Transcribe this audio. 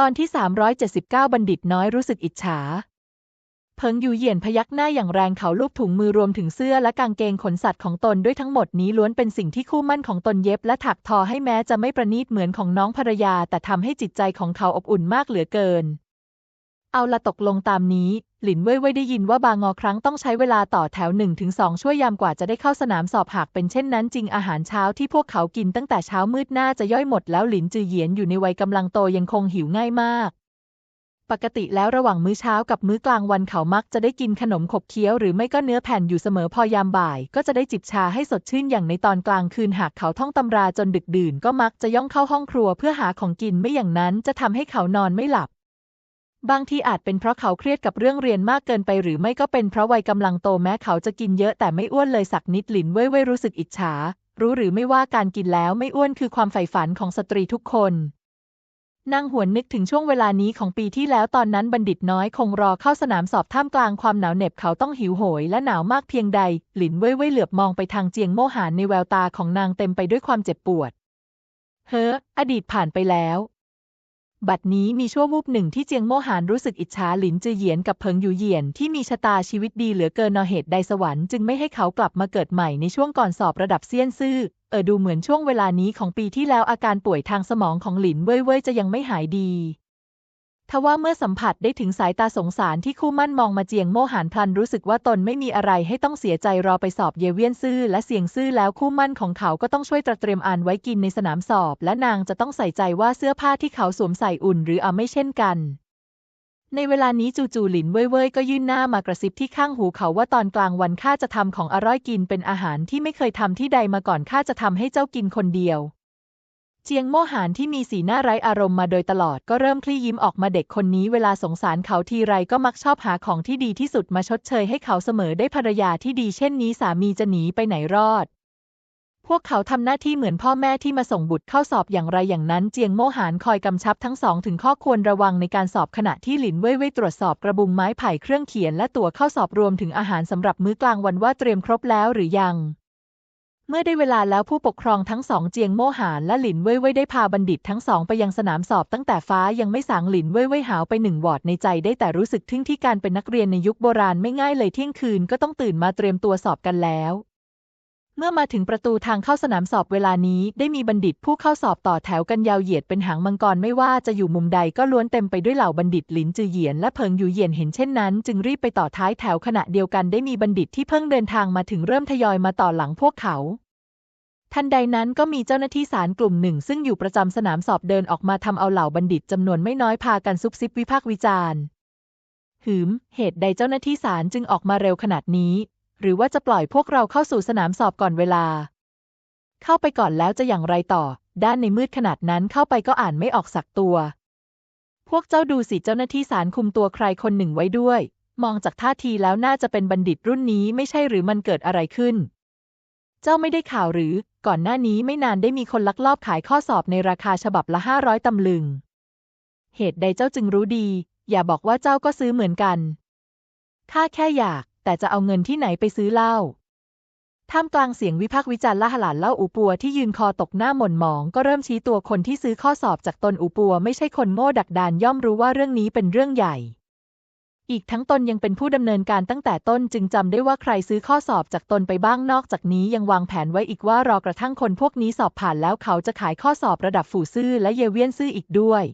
ตอนที่ 379 บัณฑิตน้อยรู้สึกอิจฉา เพิงอยู่เหยียนพยักหน้าอย่างแรงเขาลูบถุงมือรวมถึงเสื้อและกางเกงขนสัตว์ของตนด้วยทั้งหมดนี้ล้วนเป็นสิ่งที่คู่มั่นของตนเย็บและถักทอให้แม้จะไม่ประณีตเหมือนของน้องภรรยา แต่ทำให้จิตใจของเขาอบอุ่นมากเหลือเกิน เอาละตกลงตามนี้ หลินเว่ยเว่ยได้ยินว่าบางงอครั้งต้องใช้เวลาต่อแถวหนึ่งถึงสองชั่วยามกว่าจะได้เข้าสนามสอบหากเป็นเช่นนั้นจริงอาหารเช้าที่พวกเขากินตั้งแต่เช้ามืดน่าจะย่อยหมดแล้วหลินจือเหยียนอยู่ในวัยกำลังโตยังคงหิวง่ายมาก ปกติแล้วระหว่างมื้อเช้ากับมื้อกลางวันเขามักจะได้กินขนมขบเคี้ยวหรือไม่ก็เนื้อแผ่นอยู่เสมอพอยามบ่าย ก็จะได้จิบชาให้สดชื่นอย่างในตอนกลางคืนหากเขาท่องตำราจนดึกดื่นก็มักจะย่องเข้าห้องครัวเพื่อหาของกินไม่อย่างนั้นจะทำให้เขานอนไม่หลับ บางทีอาจเป็นเพราะเขาเครียดกับเรื่องเรียนมากเกินไป หรือไม่ก็เป็นเพราะวัยกำลังโตแม้เขาจะกินเยอะแต่ไม่อ้วนเลยสักนิดหลินเว่ยเว่ยรู้สึกอิจฉา รู้หรือไม่ว่าการกินแล้วไม่อ้วนคือความใฝ่ฝันของสตรีทุกคนนางหวนนึกถึงช่วงเวลานี้ของปีที่แล้วตอนนั้นบัณฑิตน้อยคงรอเข้าสนามสอบท่ามกลางความหนาวเหน็บเขาต้องหิวโหยและหนาวมากเพียงใด หลินเว่ยเว่ยเหลือบมองไปทางเจียงโมหานในแววตาของนางเต็มไปด้วยความเจ็บปวด เฮ้อ อดีตผ่านไปแล้ว บัดนี้มีชั่ววูบหนึ่งที่เจียงโมหานรู้สึกอิจฉาหลินจือเหยียนกับเพิงอยู่เหยียนที่มีชะตาชีวิตดีเหลือเกินนอเหตุใดสวรรค์จึงไม่ให้เขากลับมาเกิดใหม่ในช่วงก่อนสอบระดับเซียนซื่อเออดูเหมือนช่วงเวลานี้ของปีที่แล้วอาการป่วยทางสมองของหลินเว่ยเว่ยจะยังไม่หายดี ทว่าเมื่อสัมผัสได้ถึงสายตาสงสารที่คู่มั่นมองมาเจียงโมหานพลันรู้สึกว่าตนไม่มีอะไรให้ต้องเสียใจรอไปสอบเยเวียนซื่อและเสียงซื่อแล้วคู่มั่นของเขาก็ต้องช่วยตระเตรียมอ่านไว้กินในสนามสอบ และนางจะต้องใส่ใจว่าเสื้อผ้าที่เขาสวมใส่อุ่นหรืออาไม่เช่นกัน ในเวลานี้จู่ๆหลินเว่ยเว่ยก็ยื่นหน้ามากระซิบที่ข้างหูเขาว่าตอนกลางวันข้าจะทำของอร่อยกินเป็นอาหารที่ไม่เคยทำที่ใดมาก่อนข้าจะทำให้เจ้ากินคนเดียว เจียงโม่หานที่มีสีหน้าไร้อารมณ์มาโดยตลอดก็เริ่มคลี่ยิ้มออกมาเด็กคนนี้เวลาสงสารเขาทีไรก็มักชอบหาของที่ดีที่สุดมาชดเชยให้เขาเสมอได้ภรรยาที่ดีเช่นนี้สามีจะหนีไปไหนรอด พวกเขาทำหน้าที่เหมือนพ่อแม่ที่มาส่งบุตรเข้าสอบอย่างไรอย่างนั้นเจียงโม่หานคอยกำชับทั้งสองถึงข้อควรระวังในการสอบขณะที่หลินเว่ยเว่ยตรวจสอบกระบุงไม้ไผ่เครื่องเขียนและตั๋วเข้าสอบรวมถึงอาหารสำหรับมื้อกลางวันว่าเตรียมครบแล้วหรือยัง เมื่อได้เวลาแล้วผู้ปกครองทั้งสองเจียงโมหานและหลินเว่ยเว่ยได้พาบัณฑิตทั้งสองไปยังสนามสอบตั้งแต่ฟ้ายังไม่สางหลินเว่ยเว่ยหาวไปหนึ่งวอดในใจได้แต่รู้สึกทึ่งที่การเป็นนักเรียนในยุคโบราณไม่ง่ายเลยเที่ยงคืนก็ต้องตื่นมาเตรียมตัวสอบกันแล้ว เมื่อมาถึงประตูทางเข้าสนามสอบเวลานี้ ได้มีบัณฑิตผู้เข้าสอบต่อแถวกันยาวเหยียดเป็นหางมังกรไม่ว่าจะอยู่มุมใดก็ล้วนเต็มไปด้วยเหล่าบัณฑิตหลินจือเหยียนและเพิงอยู่เหยียนเห็นเช่นนั้น จึงรีบไปต่อท้ายแถวขณะเดียวกันได้มีบัณฑิตที่เพิ่งเดินทางมาถึงเริ่มทยอยมาต่อหลังพวกเขาทันใดนั้นก็มีเจ้าหน้าที่ศาลกลุ่มหนึ่ง ซึ่งอยู่ประจำสนามสอบเดินออกมาทำเอาเหล่าบัณฑิตจำนวนไม่น้อยพากันซุบซิบวิพากษ์วิจารณ์หืม เหตุใดเจ้าหน้าที่ศาลจึงออกมาเร็วขนาดนี้ หรือว่าจะปล่อยพวกเราเข้าสู่สนามสอบก่อนเวลา เข้าไปก่อนแล้วจะอย่างไรต่อ ด้านในมืดขนาดนั้นเข้าไปก็อ่านไม่ออกสักตัว พวกเจ้าดูสิเจ้าหน้าที่ศาลคุมตัวใครคนหนึ่งไว้ด้วย มองจากท่าทีแล้วน่าจะเป็นบัณฑิตรุ่นนี้ไม่ใช่หรือมันเกิดอะไรขึ้น เจ้าไม่ได้ข่าวหรือ ก่อนหน้านี้ไม่นานได้มีคนลักลอบขายข้อสอบในราคาฉบับละห้าร้อยตำลึง เหตุใดเจ้าจึงรู้ดี อย่าบอกว่าเจ้าก็ซื้อเหมือนกันข้าแค่อยาก แต่จะเอาเงินที่ไหนไปซื้อเหล้าท่ามกลางเสียงวิพากษ์วิจารณ์ละหลานเล่าอูปัวที่ยืนคอตกหน้าหม่นหมอง ก็เริ่มชี้ตัวคนที่ซื้อข้อสอบจากตนอูปัวไม่ใช่คนโง่ดักดานย่อมรู้ว่าเรื่องนี้เป็นเรื่องใหญ่ อีกทั้งตนยังเป็นผู้ดำเนินการตั้งแต่ต้นจึงจำได้ว่าใครซื้อข้อสอบจากตนไปบ้างนอกจากนี้ยังวางแผนไว้อีกว่ารอกระทั่งคนพวกนี้สอบผ่านแล้วเขาจะขายข้อสอบระดับฝูซื่อและเยเวียนซื่ออีกด้วย